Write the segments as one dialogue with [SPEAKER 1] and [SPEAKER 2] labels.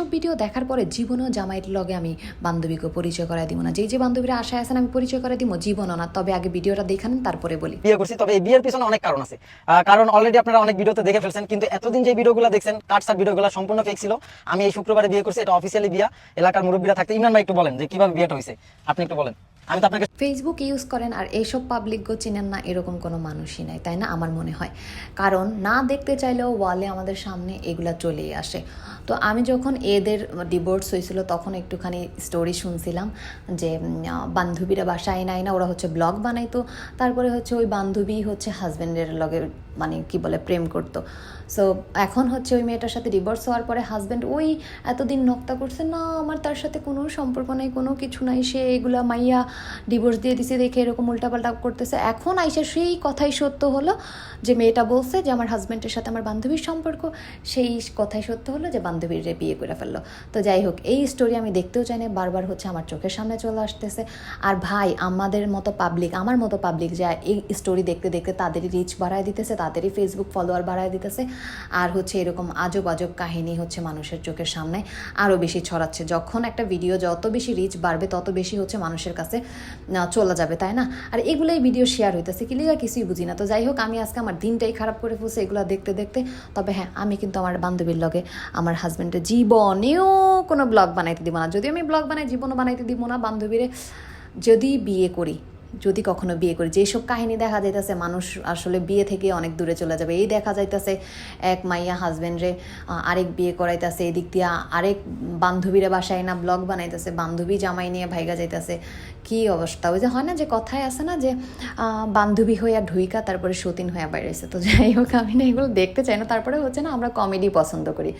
[SPEAKER 1] এসব ভিডিও দেখার পরে জীবনও জামাইয়ের লগে আমি বান্ধবীকে পরিচয় করাই দিব না। যেই যে বান্ধবীরা আশায় আছেন আমি পরিচয় করে দিব জীবনও না। তবে আগে ভিডিওটা দেখান তারপরে বলি।
[SPEAKER 2] বিয়ে করছি তবে এই বিয়ের পিছনে অনেক কারণ আছে। কারণ অলরেডি আপনারা অনেক ভিডিওতে দেখে ফেলছেন কিন্তু এতদিন যে ভিডিওগুলো দেখছেন কাটসার ভিডিওগুলো সম্পূর্ণ ফেক ছিল। আমি এই শুক্রবারে বিয়ে করছি এটা অফিসিয়ালি বিয়া। এলাকার মুরব্বীরা থাকতে ইমরান ভাই একটু বলেন যে কীভাবে বিয়েটা হয়েছে। আপনি একটু বলেন। আমি তো আপনাকে
[SPEAKER 1] ফেসবুক ইউজ করেন আর এইসব পাবলিকও চিনেন না এরকম কোনো মানুষই নাই তাই না? আমার মনে হয়। কারণ না দেখতে চাইলেও ওয়ালে আমাদের সামনে এগুলা চলেই আসে। তো আমি যখন এদের ডিভোর্স হয়েছিল, তখন একটুখানি স্টোরি শুনছিলাম যে বান্ধবীরা বাসায় নাই না, ওরা হচ্ছে ব্লগ বানাইতো। তারপরে হচ্ছে ওই বান্ধবী হচ্ছে হাজব্যান্ডের লগে মানে কি বলে, প্রেম করতো। সো এখন হচ্ছে ওই মেয়েটার সাথে ডিভোর্স হওয়ার পরে হাজব্যান্ড ওই এতদিন নক্তা করছে, না, আমার তার সাথে কোনো সম্পর্ক নাই, কোনো কিছু নাই, সে এগুলা মাইয়া ডিভোর্স দিয়ে দিছে, দেখে এরকম উল্টাপাল্টা করতেছে। এখন আইসা সেই কথাই সত্য হলো যে মেয়েটা বলছে যে, আমার হাজব্যান্ডের সাথে আমার বান্ধবীর সম্পর্ক। সেই কথাই সত্য হলো যে, বান্ধবীর বিয়ে করে ফেলল। তো যাই হোক, এই স্টোরি আমি দেখতেও চাই না, বারবার হচ্ছে আমার চোখের সামনে চলে আসতেছে। আর ভাই, আমাদের মতো পাবলিক আমার মতো পাবলিক যা এই স্টোরি দেখতে দেখতে তাদেরই রিচ বাড়ায় দিতেছে তাদেরই ফেসবুক ফলোয়ার বাড়ায় দিতেছে। আর হচ্ছে এরকম আজব আজব কাহিনী হচ্ছে মানুষের চোখের সামনে আরও বেশি ছড়াচ্ছে। যখন একটা ভিডিও যত বেশি রিচ বাড়বে, তত বেশি হচ্ছে মানুষের কাছে চলে যাবে, তাই না? আর এগুলোই ভিডিও শেয়ার হইতেছে। কি লিগা কিছুই বুঝি না। তো যাই হোক, আমি আজকে আমার দিনটাই খারাপ করে ফেলছে এগুলো দেখতে দেখতে। তবে হ্যাঁ আমি কিন্তু আমার বান্ধবীর লগে, আমার হাজব্যান্ডের জীবনেও কোনো ব্লগ বানাইতে দিব না। যদি আমি ব্লগ বানাই, জীবনও বানাইতে দিব না বান্ধবীরে। যদি বিয়ে করি যদি কখনো বিয়ে করি। যেসব কাহিনী দেখা যাইতেছে, মানুষ আসলে বিয়ে থেকে অনেক দূরে চলে যাবে। এই দেখা যাইতেছে এক মাইয়া হাজব্যান্ডরে আরেক বিয়ে করাইতেছে। এদিক দিয়ে আরেক বান্ধবীরা বাসায় না ব্লগ বানাইতেছে। বান্ধবী জামাই নিয়ে ভাইগা যাইতেছে। কি অবস্থা? ওই যে হয় না যে কথায় আছে না যে বান্ধবী হইয়া ঢুইকা, তারপরে সতীন হইয়া বাইরেছে। তো যাই হোক আমি না এগুলো দেখতে চাই না। তারপরে হচ্ছে না আমরা কমেডি পছন্দ করি।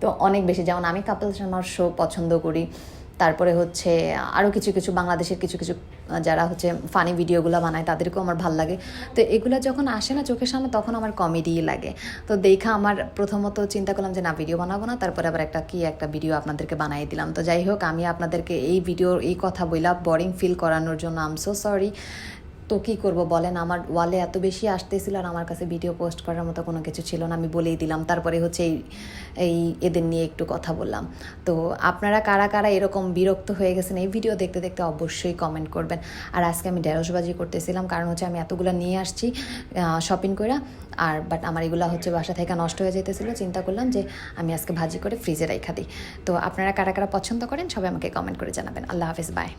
[SPEAKER 1] তো অনেক বেশি, যেমন আমি কাপল শর্মার শো পছন্দ করি। তারপরে হচ্ছে আরও কিছু কিছু বাংলাদেশের কিছু কিছু যারা হচ্ছে ফানি ভিডিওগুলো বানায় তাদেরকেও আমার ভালো লাগে। তো এগুলো যখন আসে না চোখের সামনে তখন আমার কমেডি লাগে। তো দেখা আমার প্রথমত চিন্তা করলাম যে না ভিডিও বানাবো না, তারপরে আবার একটা কি একটা ভিডিও আপনাদেরকে বানিয়ে দিলাম। তো যাই হোক, আমি আপনাদেরকে এই ভিডিও এই কথা বইলা বোরিং ফিল করানোর জন্য আম সো সরি তো কী করব বলেন, আমার ওয়ালে এত বেশি আসতেছিল আর আমার কাছে ভিডিও পোস্ট করার মতো কোনো কিছু ছিল না, আমি বলেই দিলাম। তারপরে হচ্ছে এই এই এদের নিয়ে একটু কথা বললাম। তো আপনারা কারা কারা এরকম বিরক্ত হয়ে গেছেন এই ভিডিও দেখতে দেখতে অবশ্যই কমেন্ট করবেন। আর আজকে আমি ঢেঁড়সবাজি করতেছিলাম, কারণ হচ্ছে আমি এতগুলো নিয়ে আসছি শপিং করে আর বাট আমার এগুলো হচ্ছে বাসা থেকে নষ্ট হয়ে যেতেছিল চিন্তা করলাম যে আমি আজকে ভাজি করে ফ্রিজে রাইখা দিই। তো আপনারা কারা কারা পছন্দ করেন সবাই আমাকে কমেন্ট করে জানাবেন। আল্লাহ হাফিজ বাই